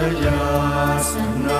Yasna.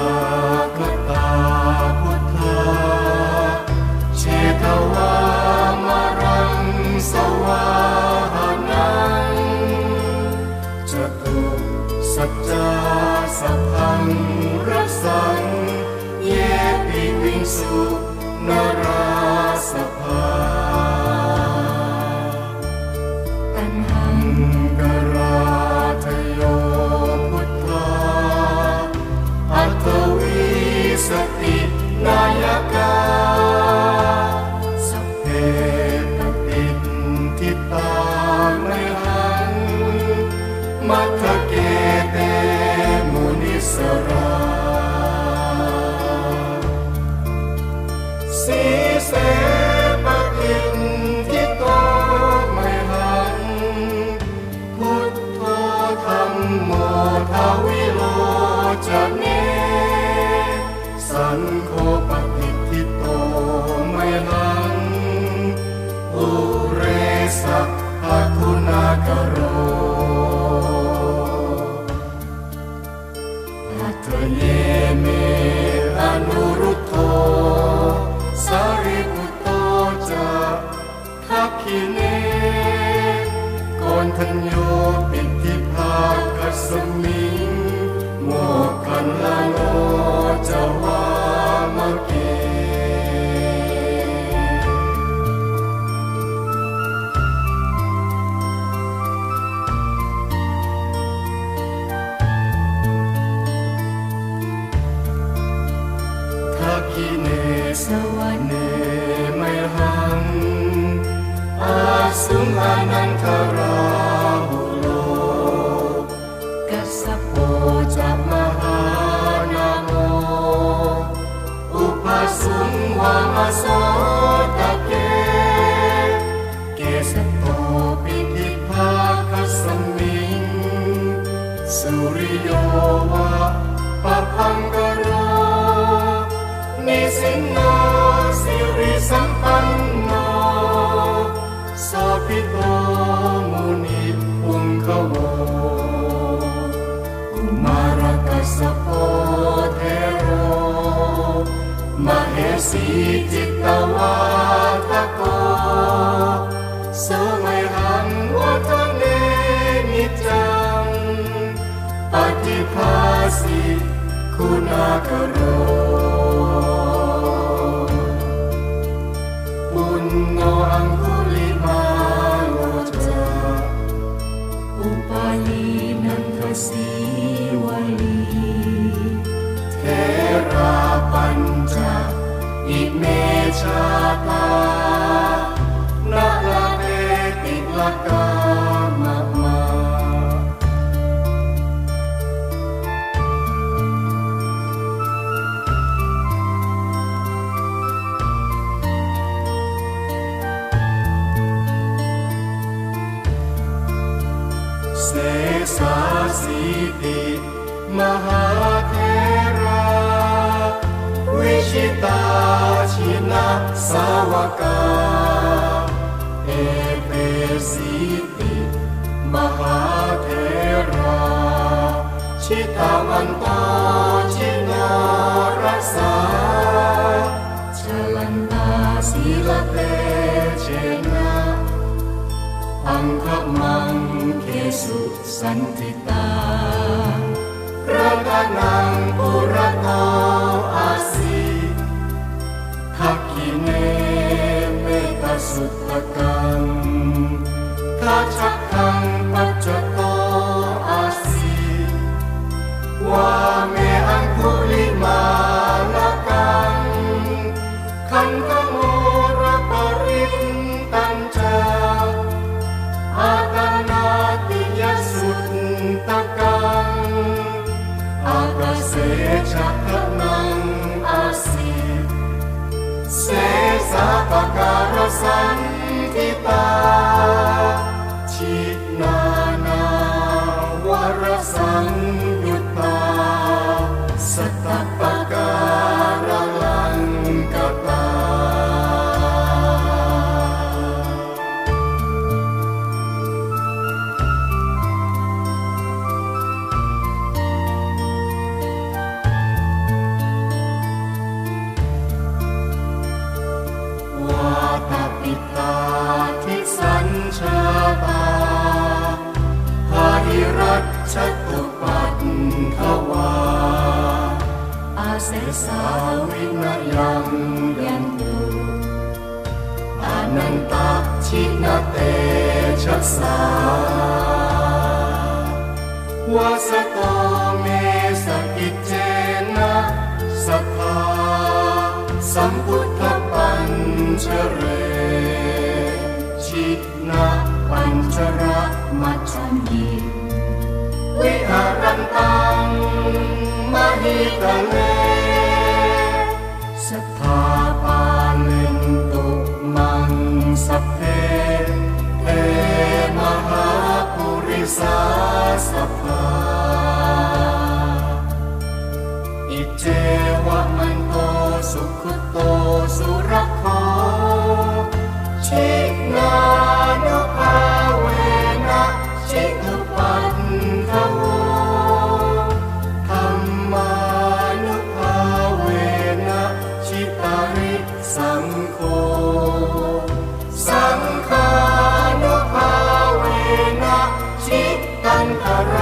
มัทเกเตมุนิสรา คิเนกอนทันโยปิทิภากัสมิงโมกันลาโนจาวา 만한 가람으로 가사포자마하나모 우파숭와마서 สีจิตตวาทโกสมัยหังวัฒเนนิจังปฏิภาสิคุณากโร sawaka Epesiti Mahatera Cita manta cina rasa jalan Celanta silate cina Angkat mangkesu santita Ratanang puratan สุปกังคาชักัง sun. สาวินยังยันตุอานันตชินเตชะสาวาสโตเมสกิจเจนะสัทธาสัมพุทธปัญชเรชินะปัญชระมัชฌิ song. masjid dan haram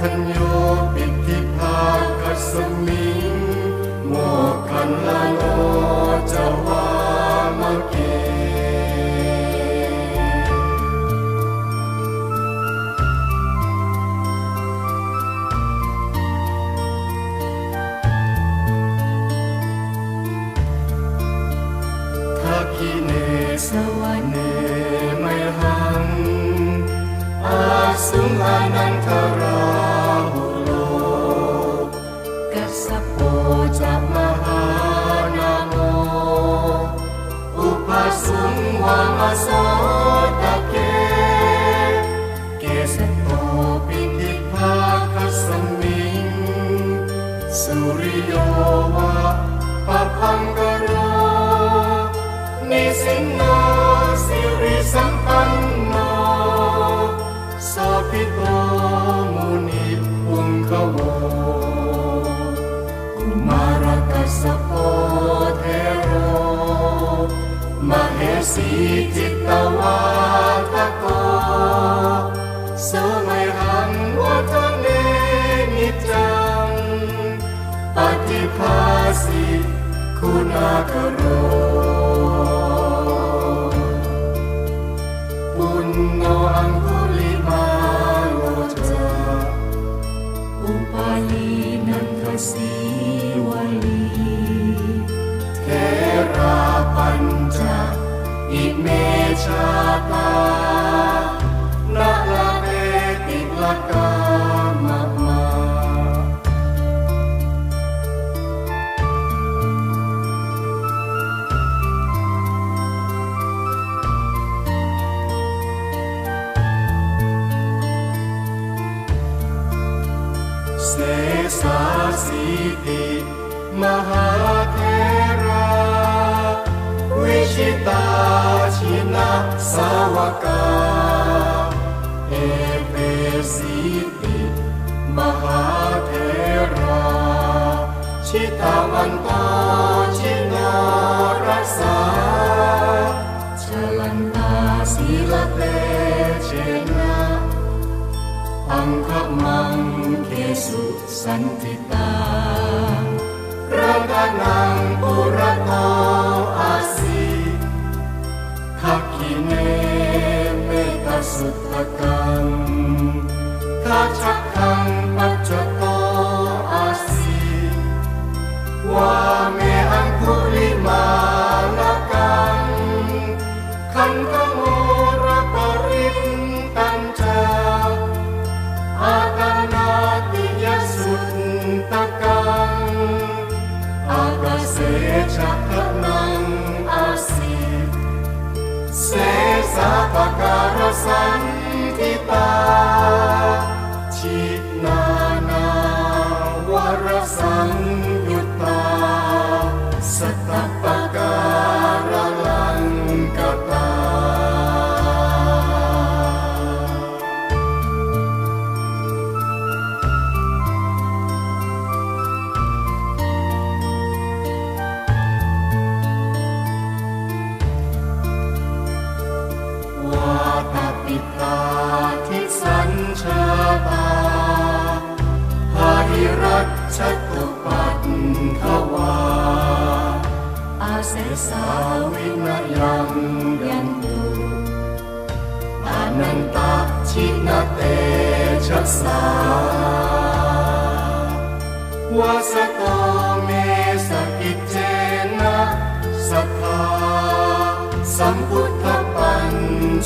ทัญโยปิทิภาคัสมี สุริโยวะปะพังกโรนิสินโนสิริสัมปันโนสัพิโตมุนิปุงขโวกุมารกัสโปเทโรมเหสีจิตตวา macaron. สีติมหาเทราชิตาวันตาชินารสาชลันตาศีลเตเชนะอังคมังเคสุสันติตาพระกนังปุระตาอาศิทักขิเนเมตสุตตัง the time. ปิตาทิสัญชาตาภาริรัตชตุปัตถวา อาเสสาวินยังยันตุอานันตชินเตชะสาวาสโตเมสกิเจนะสัทธาสัมพุทธปัญ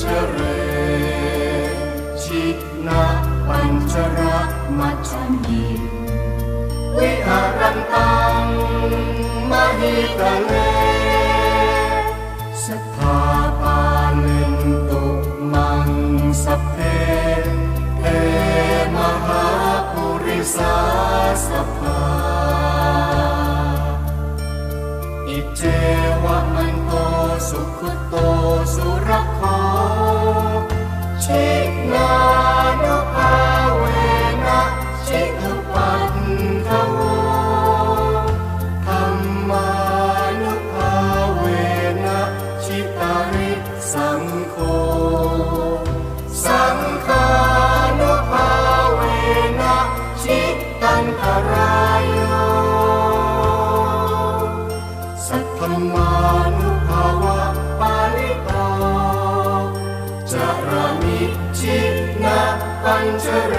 ชเร pancarakmacami Wiharantang mahitale Sa kapalento mang sapte E eh, mahapuri sa sapte ธรรมานุภาวะปาลิตาจารามิชินะปัญชเร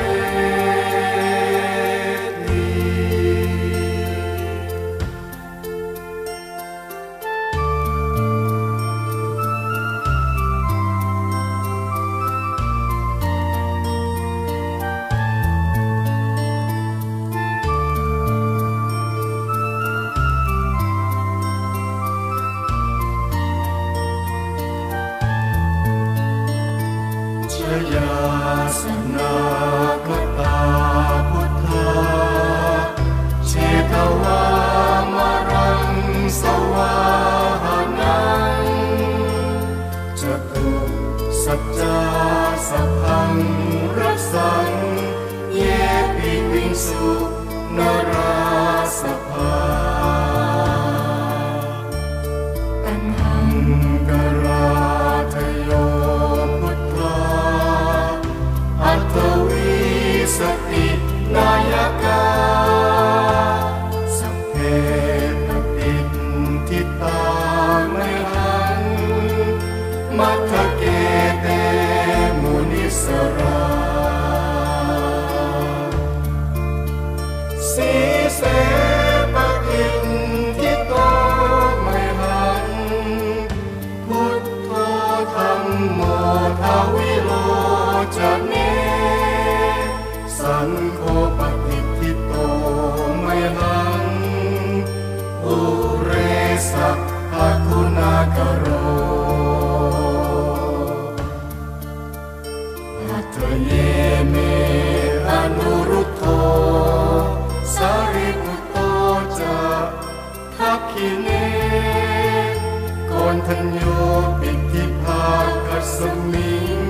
สมิง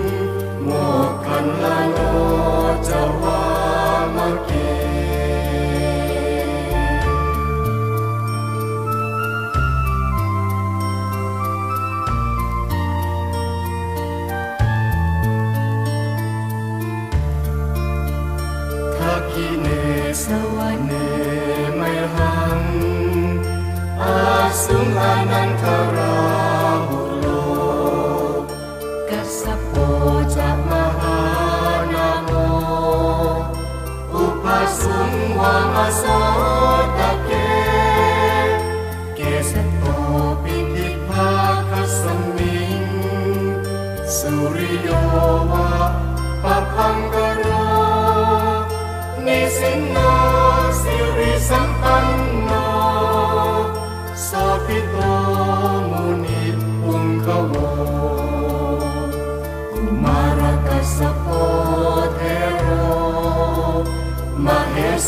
โมกันลาโ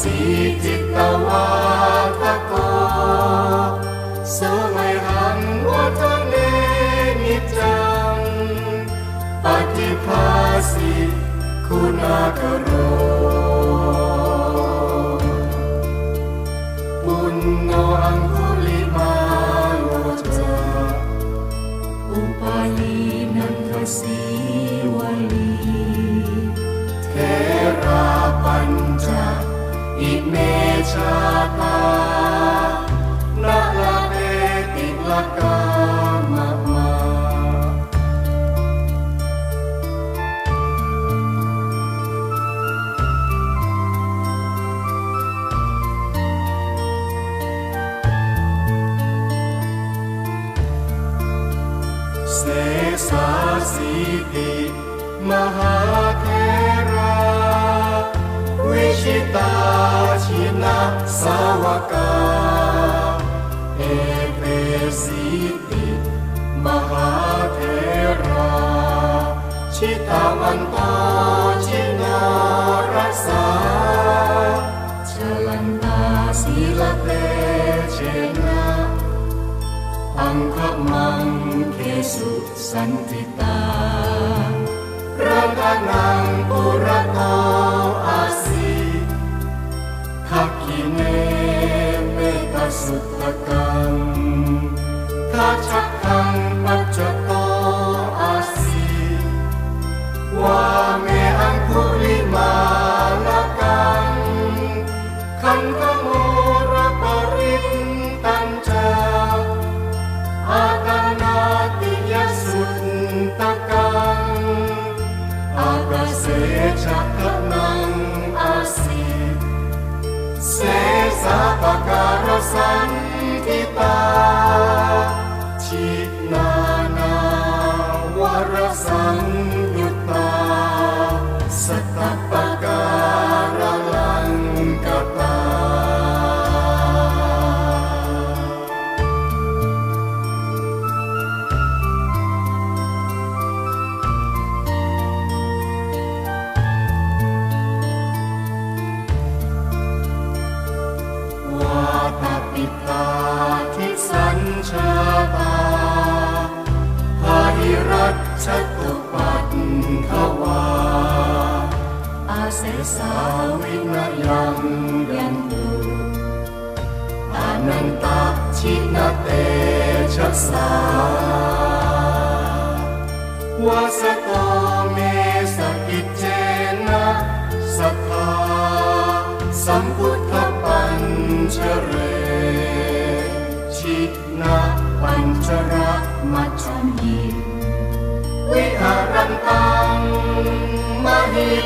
สีจิตตวาทโกสมัยหังวัฒเนนิจังปฏิภาสิคุณากรุ cita cina sawaka. Ekresiti Mahatera Cita manta cina rasa Jalan sila te cina Angkat mangkesu santita. Ratanang purata. sejak tenang asih. Kita.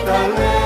Magdalena.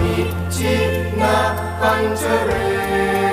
믿지 나 광주를